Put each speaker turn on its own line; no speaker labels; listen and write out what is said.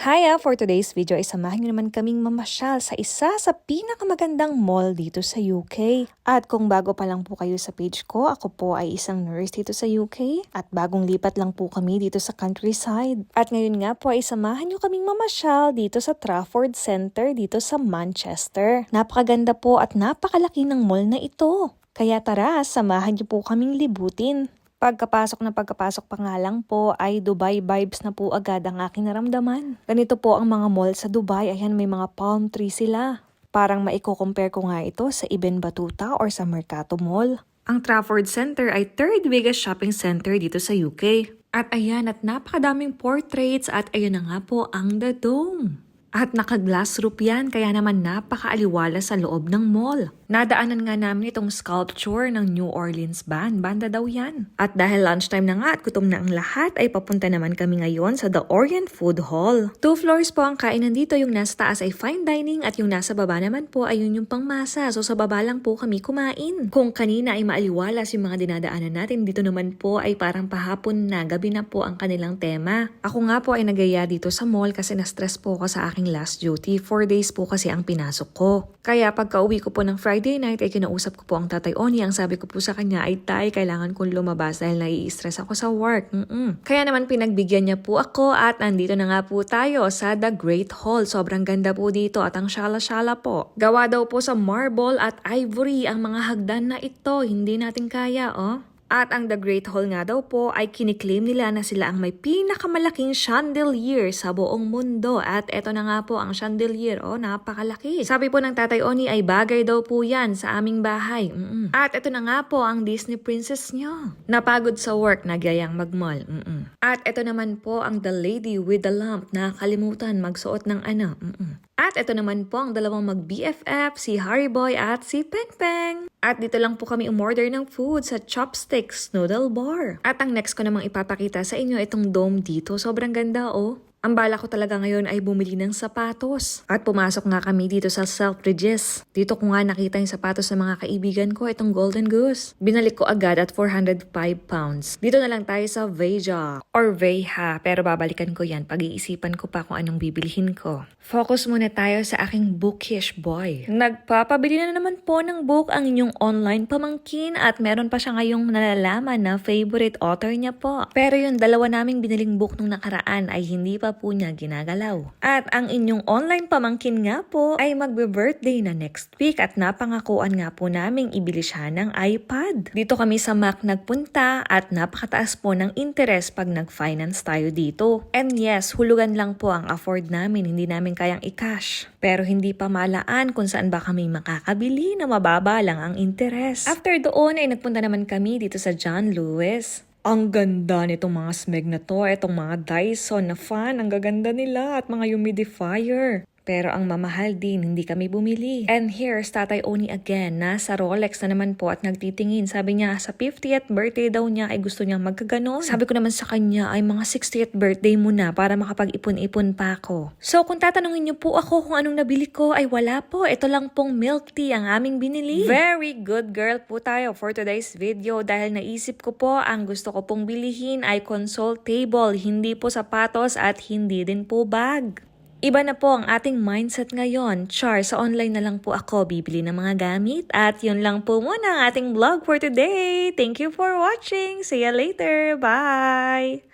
Hiya! For today's video ay samahan nyo naman kaming mamasyal sa isa sa pinakamagandang mall dito sa UK. At kung bago pa lang po kayo sa page ko, ako po ay isang nurse dito sa UK at bagong lipat lang po kami dito sa countryside. At ngayon nga po ay samahan nyo kaming mamasyal dito sa Trafford Center dito sa Manchester. Napakaganda po at napakalaki ng mall na ito. Kaya tara, samahan niyo po kaming libutin. Pagkapasok na pagkapasok pa nga lang po ay Dubai vibes na po agad ang aking naramdaman. Ganito po ang mga mall sa Dubai. Ayan, may mga palm tree sila. Parang maiko-compare ko nga ito sa Ibn Batuta or sa Mercato Mall. Ang Trafford Center ay third biggest shopping center dito sa UK. At ayan, at napakadaming portraits at ayan na nga po ang The Dome. At naka-glass roof yan, kaya naman napakaaliwala sa loob ng mall. Nadaanan nga namin itong sculpture ng New Orleans Band. Banda daw yan. At dahil lunchtime na nga at gutom na ang lahat, ay papunta naman kami ngayon sa The Orient Food Hall. Two floors po ang kainan dito. Yung nasa taas ay fine dining at yung nasa baba naman po ay yun yung pangmasa. So sa baba lang po kami kumain. Kung kanina ay maaliwalas yung mga dinadaanan natin, dito naman po ay parang pahapon na, gabi na po ang kanilang tema. Ako nga po ay nagaya dito sa mall kasi na-stress po ako sa aking last duty. Four days po kasi ang pinasok ko. Kaya pagka uwi ko po ng Friday night ay kinausap ko po ang tatay Oni. Ang sabi ko po sa kanya ay tay, kailangan kong lumabas dahil nai-stress ako sa work. Mm-mm. Kaya naman pinagbigyan niya po ako at nandito na nga po tayo sa The Great Hall. Sobrang ganda po dito at ang shala-shala po. Gawa daw po sa marble at ivory ang mga hagdan na ito. Hindi natin kaya, oh. At ang The Great Hall nga daw po ay kiniklaim nila na sila ang may pinakamalaking chandelier sa buong mundo. At eto na nga po ang chandelier, oh, napakalaki. Sabi po ng Tatay Oni ay bagay daw po yan sa aming bahay. Mm-mm. At eto na nga po ang Disney princess nyo. Napagod sa work, nagyayang magmall. Mm-mm. At eto naman po ang The Lady with the Lamp na kalimutan magsuot ng ano. Mm-mm. At ito naman po ang dalawang mag-BFF, si Harry Boy at si Peng Peng. At dito lang po kami umorder ng food sa Chopsticks Noodle Bar. At ang next ko namang ipapakita sa inyo itong dome dito. Sobrang ganda oh. Ang bala ko talaga ngayon ay bumili ng sapatos. At pumasok nga kami dito sa Selfridges. Dito ko nga nakita yung sapatos ng mga kaibigan ko, itong Golden Goose. Binalik ko agad at 405 pounds. Dito na lang tayo sa Veja or Veha, pero babalikan ko yan. Pag-iisipan ko pa kung anong bibilihin ko. Focus muna tayo sa aking bookish boy. Nagpapabili na naman po ng book ang inyong online pamangkin at meron pa siya ngayong nalalaman na favorite author niya po. Pero yung dalawa naming biniling book nung nakaraan ay hindi pa po niya ginagalaw. At ang inyong online pamangkin nga po ay magbe-birthday na next week at napangakuan nga po naming ibili siya ng iPad. Dito kami sa Mac nagpunta at napakataas po ng interest pag nag-finance tayo dito. And yes, hulugan lang po ang afford namin, hindi namin kayang i-cash. Pero hindi pa malaan kung saan ba kami makakabili na mababa lang ang interest. After doon ay nagpunta naman kami dito sa John Lewis. Ang ganda nitong mga smeg na to, itong mga Dyson na fan, ang gaganda nila at mga humidifier. Pero ang mamahal din, hindi kami bumili. And here's Tatay Oni again, nasa Rolex na naman po at nagtitingin. Sabi niya, sa 50th birthday daw niya ay gusto niyang magkaganon. Sabi ko naman sa kanya, ay mga 60th birthday mo na para makapag-ipon-ipon pa ako. So kung tatanungin niyo po ako kung anong nabili ko, ay wala po. Ito lang pong milk tea ang aming binili. Very good girl po tayo for today's video dahil naisip ko po ang gusto ko pong bilihin ay console table, hindi po sapatos at hindi din po bag. Iba na po ang ating mindset ngayon. Char, sa online na lang po ako bibili ng mga gamit. At yun lang po muna ang ating vlog for today. Thank you for watching. See you later. Bye!